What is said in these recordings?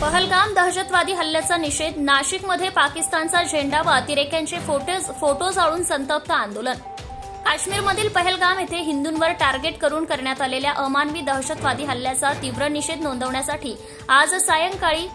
पहलगाम दहशतवादी हल्ल्याचा निषेध नाशिकमध्ये पाकिस्तानचा झेंडा व अतिरेक्यांचे फोटोज फोटो जाळून संतप्त आंदोलन. काश्मीरमधील पहलगाम येथे हिंदूंवर टार्गेट करून करण्यात आलेल्या अमानवी दहशतवादी हल्ल्याचा तीव्र निषेध नोंदवण्यासाठी आज सायंकाळी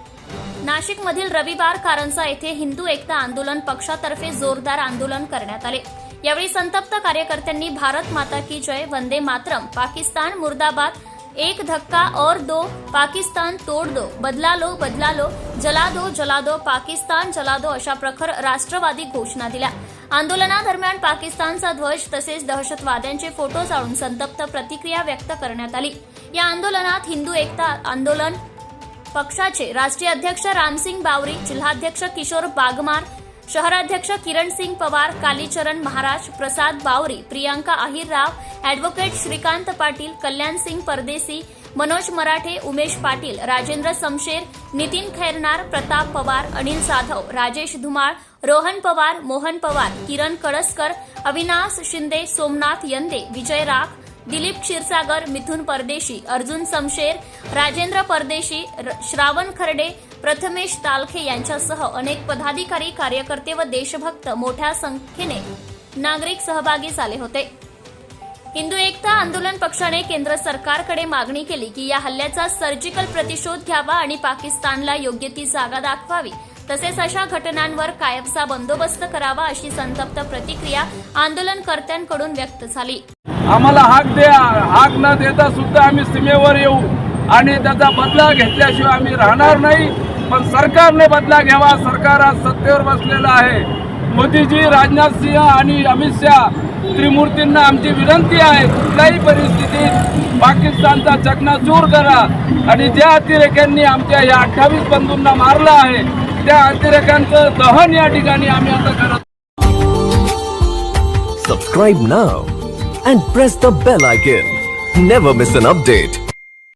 नाशिकमधील रविवार कारंजा येथे हिंदू एकता आंदोलन पक्षातर्फे जोरदार आंदोलन करण्यात आले. यावेळी संतप्त कार्यकर्त्यांनी भारत माता की जय वंदे मातरम पाकिस्तान मुर्दाबाद एक धक्का और दो पाकिस्तान तोड दो बदला लो बदला लो जला दो जला दो पाकिस्तान जला दो अशा प्रखर राष्ट्रवादी घोषणा दिल्या. आंदोलनादरम्यान पाकिस्तानचा ध्वज तसेच दहशतवाद्यांचे फोटो जाळून संतप्त प्रतिक्रिया व्यक्त करण्यात आली. या आंदोलनात हिंदू एकता आंदोलन पक्षाचे राष्ट्रीय अध्यक्ष रामसिंग बावरी जिल्हाध्यक्ष किशोर बागमार शहराध्यक्ष किरण सिंग पवार कालीचरण महाराज प्रसाद बावरी प्रियांका अहिरराव अॅडव्होकेट श्रीकांत पाटील कल्याण सिंग परदेसी मनोज मराठे उमेश पाटील राजेंद्र समशेर नितीन खैरनार प्रताप पवार अनिल जाधव राजेश धुमाळ रोहन पवार मोहन पवार किरण कळसकर अविनाश शिंदे सोमनाथ यंदे विजय राख दिलीप क्षीरसागर मिथुन परदेशी अर्जुन समशेर राजेंद्र परदेशी र- श्रावण खर्डे प्रथमेश तालखे यांच्यासह अनेक पदाधिकारी कार्यकर्ते व देशभक्त मोठ्या संख्येने नागरिक सहभागी झाले होते. हिंदू एकता आंदोलन पक्षाने केंद्र सरकारकडे मागणी केली की या हल्ल्याचा सर्जिकल प्रतिशोध घ्यावा आणि पाकिस्तानला योग्य ती जागा दाखवावी. तसेच अशा घटनांवर कायमचा बंदोबस्त करावा अशी संतप्त प्रतिक्रिया आंदोलनकर्त्यांकडून व्यक्त झाली. आम्हाला हाक द्या हाक न देता सुद्धा आम्ही सीमेवर येऊ आणि त्याचा बदला घेतल्याशिवाय आम्ही राहणार नाही. पण सरकारने बदला घ्यावा सरकार आज सत्तेवर बसलेलं आहे. मोदीजी राजनाथ सिंह आणि अमित शहा त्रिमूर्तींना आमची विनंती आहे कुठल्याही परिस्थितीत पाकिस्तानचा चकनाचूर करा. आणि ज्या अतिरेक्यांनी आमच्या या अठ्ठावीस बंधूंना मारलं आहे त्या अतिरेक्यांचं दहन या ठिकाणी आम्ही आता करत subscribe now and press the bell icon never miss an update